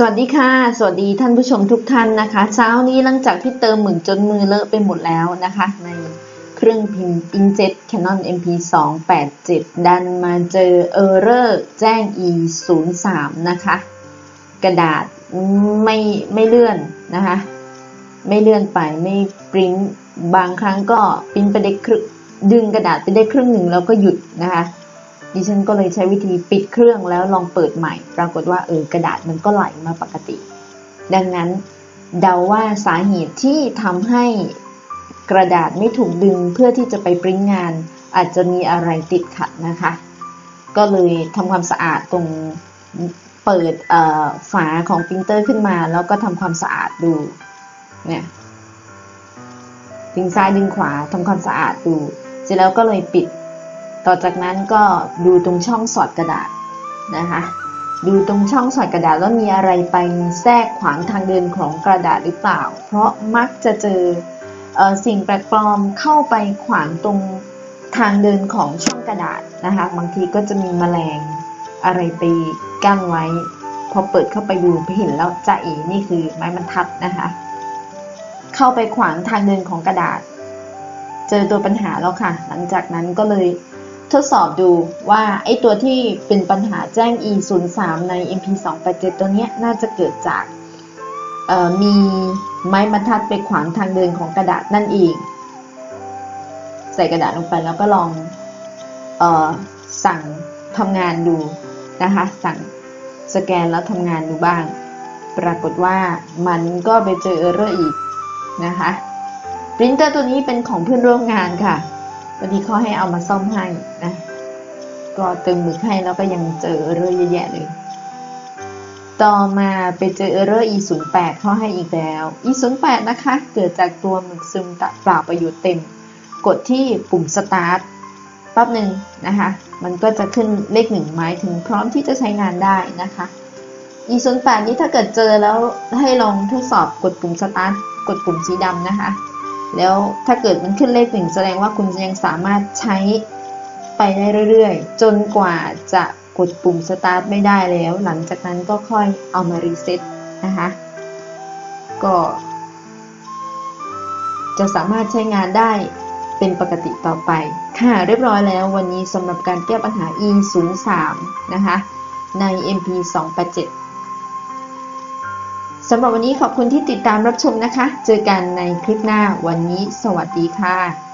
สวัสดีค่ะ สวัสดีท่านผู้ชมทุกท่านนะคะ เช้านี้หลังจากที่เติมหมึกจนมือเลอะไปหมดแล้วนะคะ ในเครื่องพิมพ์ Inkjet Canon MP 2 8 7 ดันมาเจอ Error แจ้ง E 0 3 นะคะ กระดาษไม่ไม่เลื่อนนะคะ ไม่เลื่อนไปไม่ปริ้นบางครั้งก็ปริ้นไปได้ครึ่งดึงกระดาษไปได้ครึ่งหนึ่งแล้วก็หยุดนะคะ ดิฉันก็เลยใช้วิธีปิดเครื่องแล้วลองเปิดใหม่ ปรากฏว่าเออกระดาษมันก็ไหลมาปกติ ดังนั้นเดาว่าสาเหตุที่ทำให้กระดาษไม่ถูกดึงเพื่อที่จะไปปริ้นงาน อาจจะมีอะไรติดขัดนะคะ ก็เลยทำความสะอาดตรงเปิดฝาของปรินเตอร์ขึ้นมา แล้วก็ทำความสะอาดดูเนี่ยดึงซ้ายดึงขวาทำความสะอาดดู เสร็จแล้วก็เลยปิด ต่อจากนั้นก็ดูตรงช่องสอดกระดาษนะคะดูตรงช่องสอดกระดาษว่ามีอะไรไปแทรกขวางทางเดินของกระดาษหรือเปล่า เพราะมักจะเจออสิ่งแปลกปลอมเข้าไปขวางตรงทางเดินของช่องกระดาษนะคะ บางทีก็จะมีแมลงอะไรไปกั้นไว้ พอเปิดเข้าไปดูไปเห็นแล้วจะเอ๋นี่คือไม้บรรทัดนะคะ เข้าไปขวางทางเดินของกระดาษ เจอตัวปัญหาแล้วค่ะ หลังจากนั้นก็เลย ทดสอบดูว่าไอ้ตัวที่เป็นปัญหาแจ้ง e 0 3ใน mp 2 8 7ตัวนี้น่าจะเกิดจากมีไม้บรรทัดไปขวางทางเดินของกระดาษนั่นเอง ใส่กระดาษลงไปแล้วก็ลองออสั่งทำงานดูนะคะ สั่งสแกนแล้วทำงานดูบ้าง ปรากฏว่ามันก็ไปเจอเออร์เรอร์อีกนะคะปรินเตอร์ตัวนี้เป็นของเพื่อนร่วมงานค่ะ วันนี้เขาให้เอามาซ่อมให้นะก็ติมหมึกให้แล้วก็ยังเจอเออร์เรอร์แย่ๆเลย ต่อมาไปเจอเออร์เรอร์ e 0 8เขาให้อีกแล้ว e 0 8นะคะ เกิดจากตัวหมึกซึมตะเปล่าประโยชน์เต็ม กดที่ปุ่ม start ปั๊บหนึ่งนะคะ มันก็จะขึ้นเลขหนึ่งหมายถึงพร้อมที่จะใช้งานได้นะคะ e 0 8นี้ถ้าเกิดเจอแล้วให้ลองทดสอบกดปุ่ม start กดปุ่มสีดำนะคะ แล้วถ้าเกิดมันขึ้นเลขหนึ่งแสดงว่าคุณยังสามารถใช้ไปได้เรื่อยๆ จนกว่าจะกดปุ่มสตาร์ทไม่ได้แล้ว หลังจากนั้นก็ค่อยเอามารีเซ็ตนะคะ ก็ จะสามารถใช้งานได้เป็นปกติต่อไป ค่ะเรียบร้อยแล้ววันนี้สำหรับการแก้ปัญหา e 0 3นะคะ ใน mp 2 8 7 สำหรับวันนี้ขอบคุณที่ติดตามรับชมนะคะ เจอกันในคลิปหน้าวันนี้ สวัสดีค่ะ